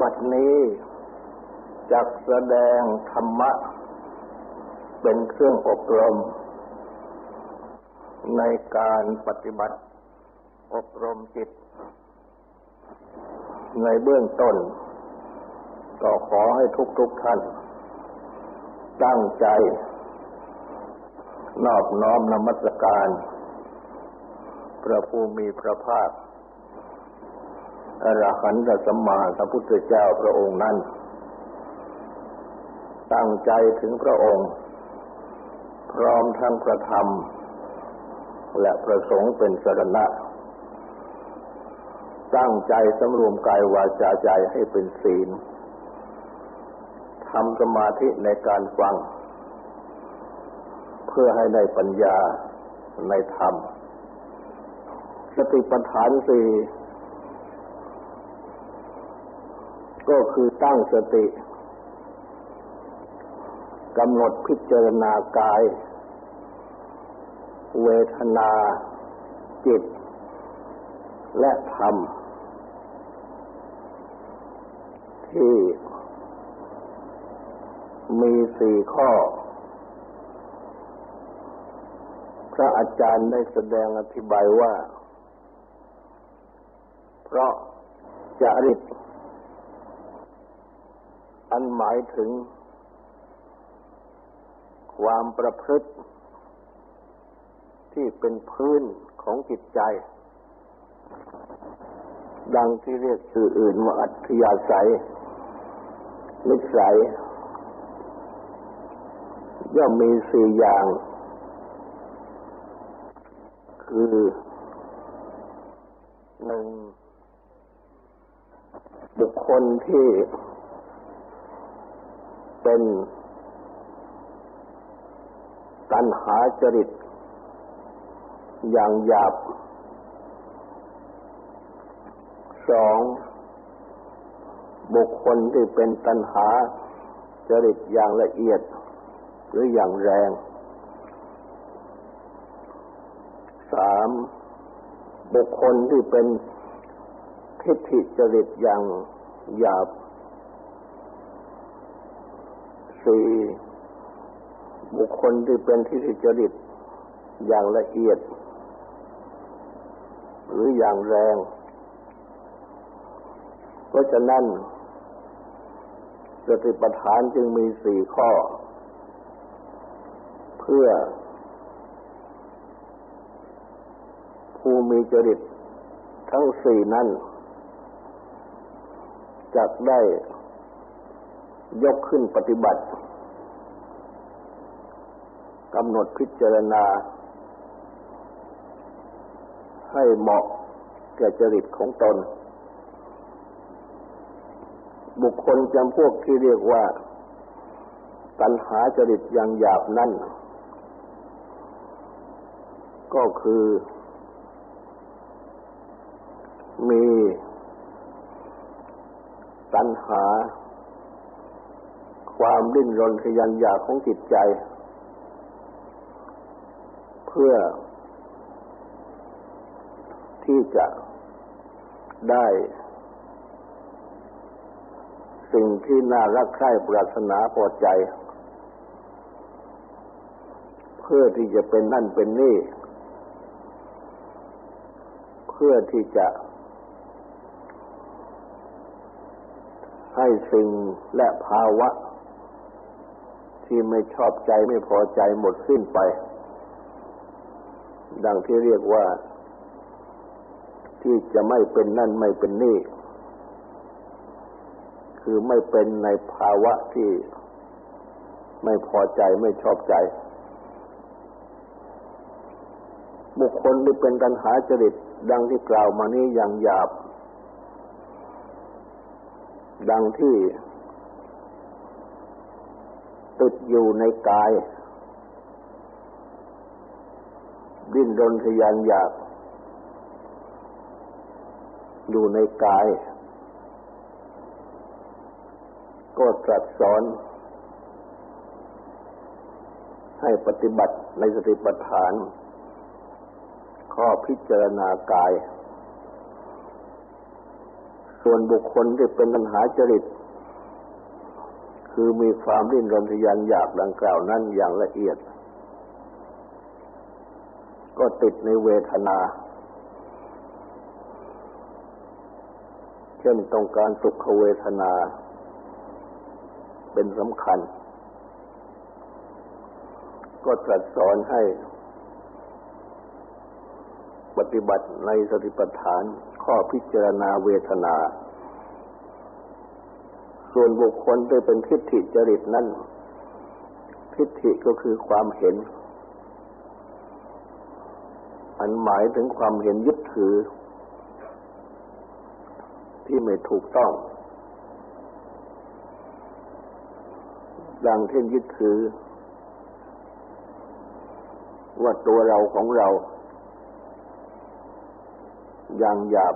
บัดนี้จักแสดงธรรมะ เป็นเครื่องอบรม ในการปฏิบัติ อบรมจิต ในเบื้องต้น ก็ขอให้ทุกๆทท่าน ตั้งใจ นอบน้อมนมัสการ พระภูมิพระภาค อรหันตสัมมาสัมพุทธเจ้าพระองค์นั้น ตั้งใจถึงพระองค์ พร้อมทั้งประธรรม และประสงค์เป็นสรณะ ตั้งใจสำรวมกายวาจาใจให้เป็นศีลทำสมาธิในการฟัง เพื่อให้ได้ปัญญาในธรรม สติปัฏฐานสี่ ก็คือตั้งสติกำหนดพิจารณากาย เวทนา จิต และธรรม ที่มีสี่ข้อ พระอาจารย์ได้แสดงอธิบายว่า เพราะจริต อันหมายถึง ความประพฤติ ที่เป็นพื้นของจิตใจ ดังที่เรียกชื่ออื่นว่าอัธยาศัยนิสัยย่อมมีสี่อย่าง คือหนึ่งบุคคลที่ เป็น ตัณหาจริต อย่างหยาบสองบุคคลที่เป็นตัณหาจริตอย่างละเอียด หรืออย่างแรงสามบุคคลที่เป็นทิฏฐิจริตอย่างหยาบ สี่บุคคลที่เป็นที่จริตอย่างละเอียด หรืออย่างแรง เพราะฉะนั้นสติปัฏฐานจึงมีสี่ข้อ เพื่อ ผู้มีจริตทั้งสี่นั้นจะได้ ยกขึ้นปฏิบัติกำหนดพิจารณา ให้เหมาะแก่จริตของตน บุคคลจำพวกที่เรียกว่า ตัณหาจริตอย่างหยาบนั่น ก็คือ มีตัณหา ความดิ้นรนทยันอยากของจิตใจ เพื่อ ที่จะได้ สิ่งที่น่ารักใคร่ปรารถนาพอใจ เพื่อที่จะเป็นนั่นเป็นนี่ เพื่อที่จะให้สิ่งและภาวะ ที่ไม่ชอบใจไม่พอใจหมดสิ้นไป ดังที่เรียกว่า ที่จะไม่เป็นนั่นไม่เป็นนี่ คือไม่เป็นในภาวะที่ไม่พอใจไม่ชอบใจ บุคคลที่เป็นตัณหาจริต ดังที่กล่าวมานี้อย่างหยาบ ดังที่ ติดอยู่ในกาย ดิ้นรนทยานอยาก อยู่ในกาย ก็ตรัสสอน ให้ปฏิบัติในสติปัฏฐาน ข้อพิจารณากาย ส่วนบุคคลที่เป็นปัญหาจริต คือมีความริ้นรนทยานอยากดังกล่าวนั้นอย่างละเอียด ก็ติดในเวทนา เช่นต้องการสุขเวทนา เป็นสำคัญ ก็ตรัสสอนให้ปฏิบัติในสติปัฏฐานข้อพิจารณาเวทนา ส่วนบุคคลที่เป็นทิฏฐิจริตนั้นทิฏฐิก็คือความเห็น อันหมายถึงความเห็นยึดถือ ที่ไม่ถูกต้อง ดังเช่นยึดถือ ว่าตัวเราของเรา อย่างหยาบ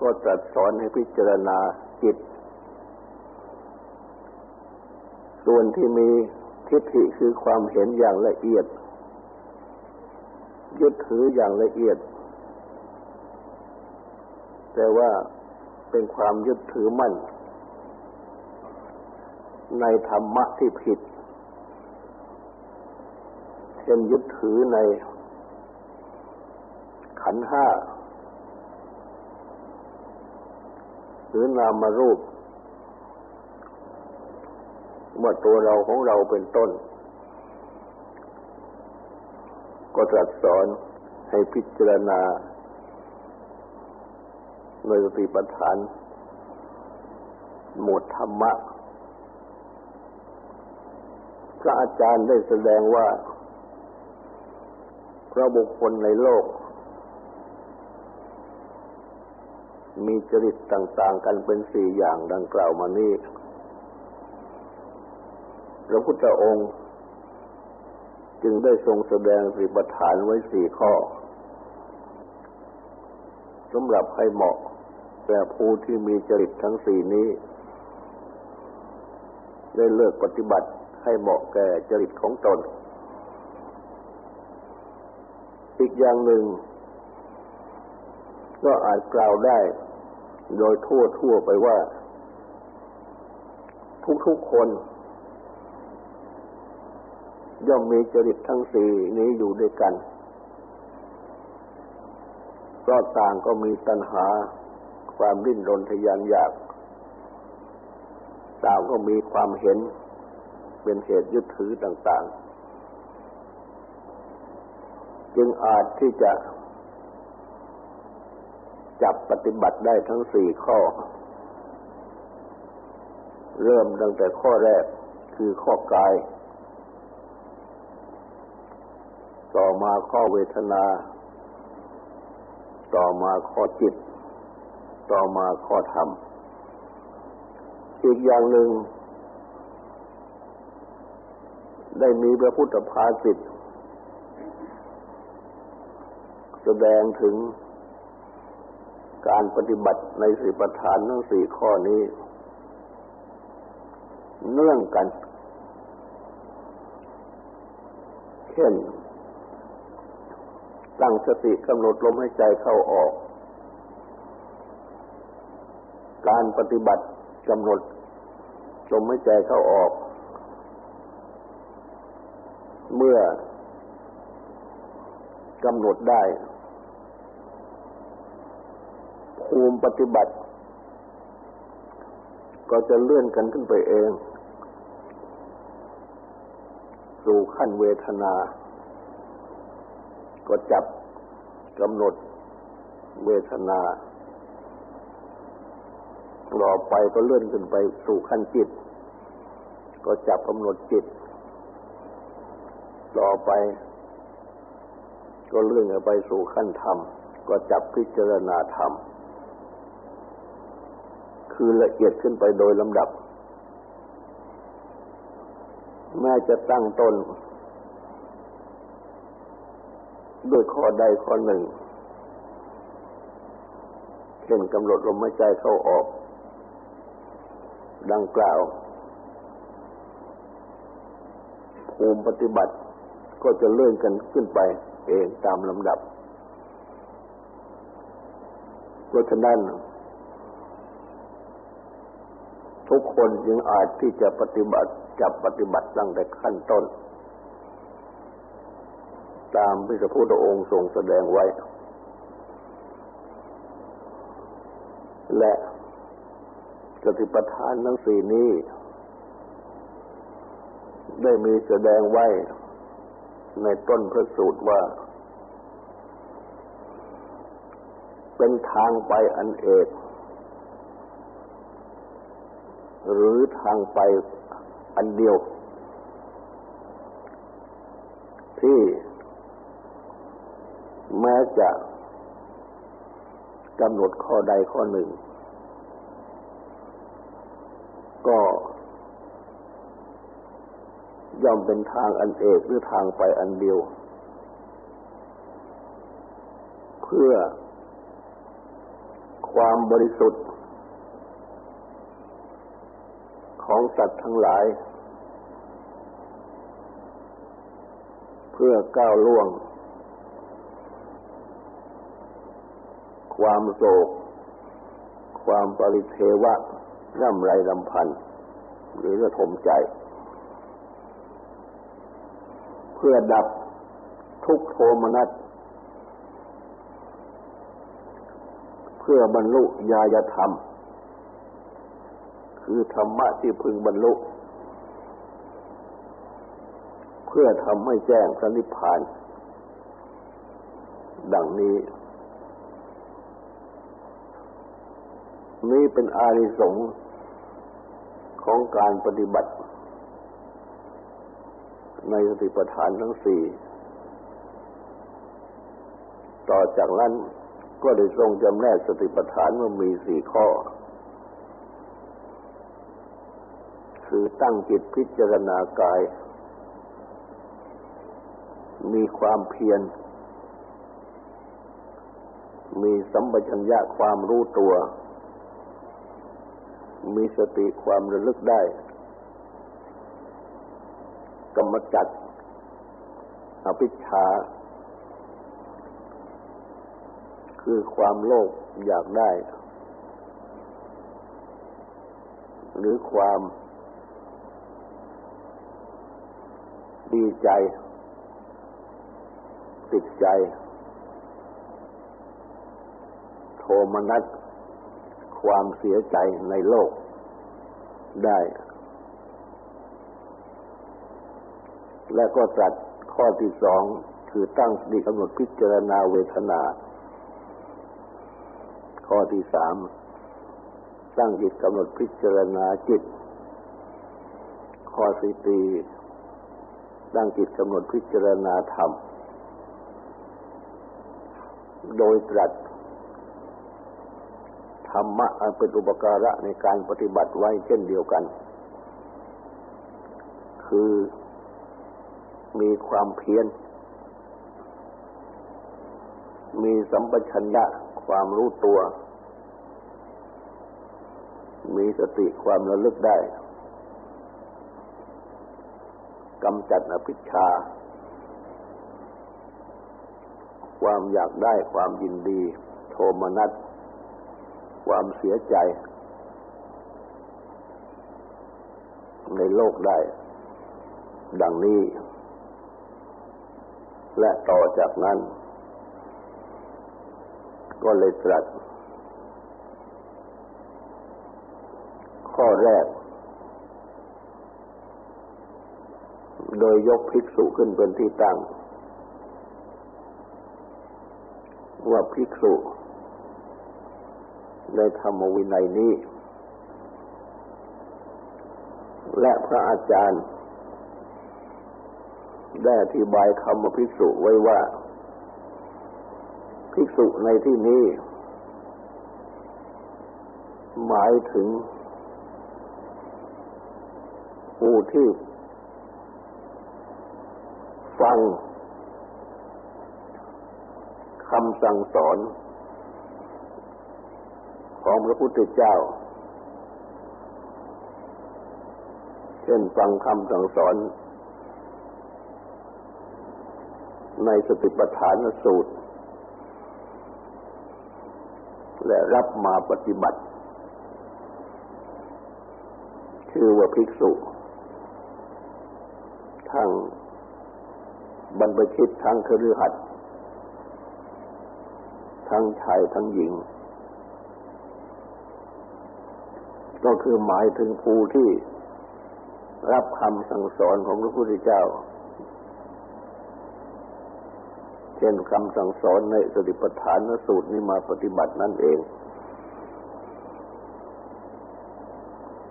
ก็ตรัสสอนให้พิจารณาจิต ส่วนที่มีทิฏฐิคือความเห็นอย่างละเอียด ยึดถืออย่างละเอียด แต่ว่าเป็นความยึดถือมั่น ในธรรมะที่ผิด เช่นยึดถือในขันห้า ห รือนามรูปว่าตัวเราของเราเป็นต้น ก็ตรัสสอนให้พิจารณาโดยสติปัฏฐาน หมวดธรรมะ พระอาจารย์ได้แสดงว่าพระบุคคลในโลก มีจริตต่างๆกันเป็นสี่อย่างดังกล่าวมานี้ พระพุทธองค์จึงได้ทรงแสดงสิบฐานไว้สี่ข้อสำหรับให้เหมาะแก่ผู้ที่มีจริตทั้งสี่นี้ ได้เลือกปฏิบัติให้เหมาะแก่จริตของตน อีกอย่างหนึ่ง ก็อาจกล่าวได้ โดยทั่วทั่วไปว่า ทุกๆคน ย่อมมีจริตทั้งสี่นี้อยู่ด้วยกันก็ต่างก็มีตัณหาความดิ้นรนทยานอยาก ต่างก็มีความเห็น เป็นเหตุยึดถือต่าง ๆ จึงอาจที่จะ จับปฏิบัติได้ทั้งสี่ข้อ เริ่มตั้งแต่ข้อแรกคือข้อกาย ต่อมาข้อเวทนา ต่อมาข้อจิต ต่อมาข้อธรรม อีกอย่างหนึ่ง ได้มีพระพุทธภาสิทแสดงถึง การปฏิบัติในสี่ประฐานทั้งสี่ข้อนี้ เนื่องกัน เช่น ตั้งสติกำหนดลมหายใจเข้าออก การปฏิบัติกำหนดลมหายใจเข้าออก เมื่อกำหนดได้ ภูมิปฏิบัติ ก็จะเลื่อนกันขึ้นไปเอง สู่ขั้นเวทนา ก็จับกำหนดเวทนาต่อไปก็เลื่อนขึ้นไปสู่ขั้นจิต ก็จับกำหนดจิต ต่อไป ก็เลื่อนไปสู่ขั้นธรรม ก็จับพิจารณาธรรม คือละเอียดขึ้นไปโดยลำดับ แม้จะตั้งต้นด้วยข้อใดข้อหนึ่ง เช่นกำหนดลมหายใจเข้าออก ดังกล่าวภูมิปฏิบัติก็จะเลื่อนกันขึ้นไปเองตามลำดับ เพราะฉะนั้น ทุกคนยังอาจที่จะปฏิบัติจับปฏิบัติตั้งแต่ขั้นต้น ตามที่พระพุทธองค์ทรงแสดงไว้ และสติปัฏฐานทั้งสี่นี้ ได้มีแสดงไว้ ในต้นพระสูตรว่า เป็นทางไปอันเอก หรือทางไปอันเดียว ที่แม้จะกำหนดข้อใดข้อหนึ่ง ก็ย่อมเป็นทางอันเอกหรือทางไปอันเดียว เพื่อความบริสุทธิ์ ของสัตว์ทั้งหลาย เพื่อก้าวล่วง ความโศก ความปริเทวะร่ำไรลำพันธ์หรือระทมใจ เพื่อดับทุกโทมนัสเพื่อบรรลุญาญธรรม คือธรรมะที่พึงบรรลุ เพื่อทำให้แจ้งพระนิพพาน ดังนี้ นี้เป็นอาริสงส์ของการปฏิบัติ ในสติปัฏฐานทั้งสี่ ต่อจากนั้นก็ได้ทรงจำแนกสติปัฏฐานว่ามีสี่ข้อ คือตั้งจิตพิจารณากาย มีความเพียร มีสัมปชัญญะความรู้ตัว มีสติความระลึกได้ กรรมจัดอภิชา คือความโลภอยากได้ หรือความ ดีใจ ติดใจ โทมนัสความเสียใจในโลกได้ และก็ตรัสข้อที่สองคือตั้งสติกำหนดพิจารณาเวทนา ข้อที่สามตั้งจิตกำหนดพิจารณาจิต ข้อสี่ตี ตั้งจิตกำหนดพิจารณาธรรม โดยตรัสธรรมะอันเป็นอุปการะในการปฏิบัติไว้เช่นเดียวกัน คือมีความเพียร มีสัมปชัญญะความรู้ตัว มีสติความระลึกได้ กำจัดอภิชา ความอยากได้ความยินดี โทมนัส ความเสียใจ ในโลกได้ ดังนี้ และต่อจากนั้น ก็เลยตรัสข้อแรก โดยยกภิกษุขึ้นเป็นที่ตั้ง ว่าภิกษุ ในธรรมวินัยนี้ และพระอาจารย์ ได้อธิบายคำภิกษุไว้ว่า ภิกษุในที่นี้ หมายถึงผู้ที่ ฟังคำสั่งสอน ของพระพุทธเจ้า เช่นฟังคำสั่งสอน ในสติปัฏฐานสูตร และรับมาปฏิบัติ ชื่อว่าภิกษุ ทั้ง บรรพชิตทั้งคฤหัสถ์ทั้งชายทั้งหญิง ก็คือหมายถึงผู้ที่รับคำสั่งสอนของพระพุทธเจ้า เช่นคำสั่งสอนในสติปัฏฐานสูตรนี้มาปฏิบัตินั่นเอง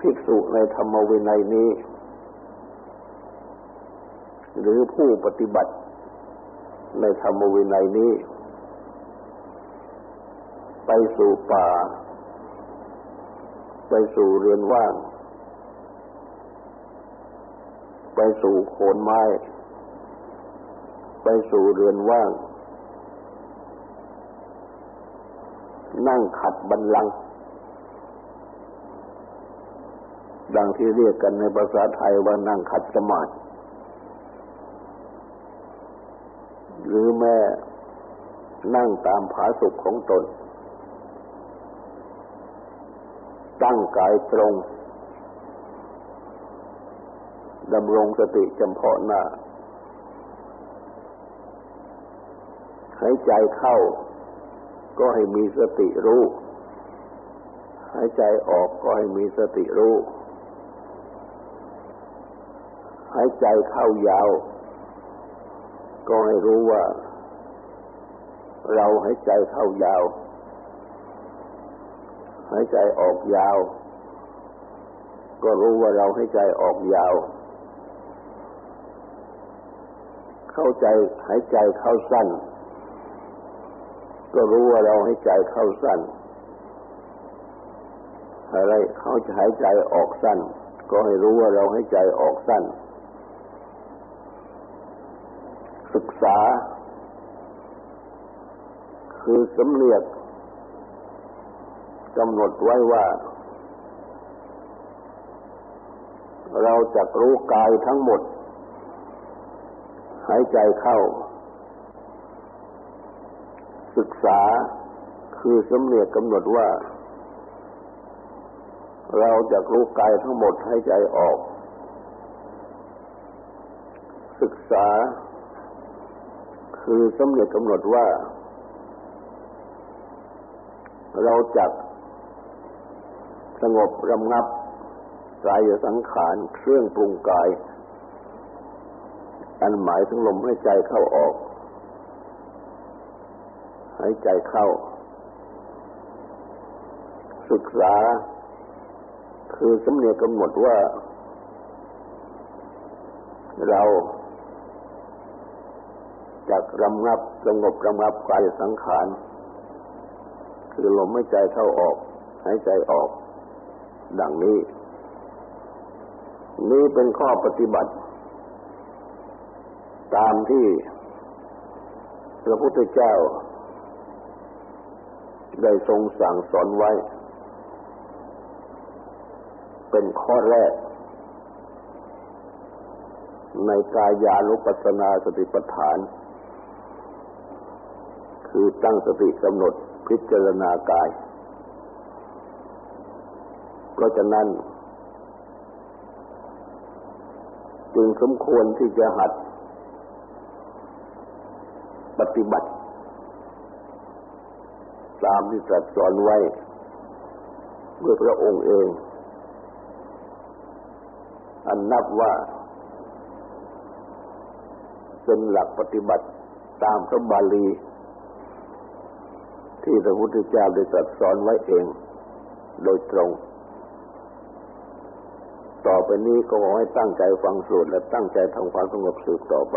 ภิกษุในธรรมวินัยนี้ หรือผู้ปฏิบัติ ในธรรมวินัยนี้ ไปสู่ป่า ไปสู่เรือนว่าง ไปสู่โคนไม้ ไปสู่เรือนว่าง นั่งขัดบันลังดังที่เรียกกันในภาษาไทยว่านั่งขัดสมาธิ หรือแม่นั่งตามผาสุขของตน ตั้งกายตรงดำรงสติจำเพาะหน้าหายใจเข้า ก็ให้มีสติรู้หายใจออกก็ให้มีสติรู้หายใจเข้ายาว ก็ให้รู้ว่า เราหายใจเข้ายาว หายใจออกยาว ก็รู้ว่าเราหายใจออกยาว เข้าใจหายใจเข้าสั้น ก็รู้ว่าเราให้ใจเข้าสั้น อะไรเขาจะหายใจออกสั้น ก็ให้รู้ว่าเราให้ใจออกสั้นก ษา คือสำเนียกกำหนดไว้ว่า เราจะรู้กายทั้งหมด หายใจเข้า ศึกษาคือสำเนียกกำหนดว่า เราจะรู้กายทั้งหมดหายใจออก ศึกษา คือสำเนียกำหนดว่า เราจะสงบรำงับกายสังขารเครื่องปรุงกาย อันหมายถึงลมหายใจเข้าออกหายใจเข้า ศึกษา คือสำเนียกกำหนดว่า เรา รำงับสงบรำงับกายสังขาร คือลมหายใจเข้าออกหายใจออก ดังนี้ นี้เป็นข้อปฏิบัติ ตามที่พระพุทธเจ้า ได้ทรงสั่งสอนไว้ เป็นข้อแรก ในกายานุปัสนาสติปัฏฐาน คือตั้งสติกำหนดพิจารณากาย เพราะฉะนั้น จึงสมควรที่จะหัด ปฏิบัติ ตามที่ตรัสสอนไว้เมื่อพระองค์เอง อันนับว่าเป็นหลักปฏิบัติตามพระบาลี ที่พระพุทธเจ้าได้ตรัสสอนไว้เอง โดยตรง ต่อไปนี้ก็ขอให้ตั้งใจฟังสวดและตั้งใจทำความสงบสืบต่อไป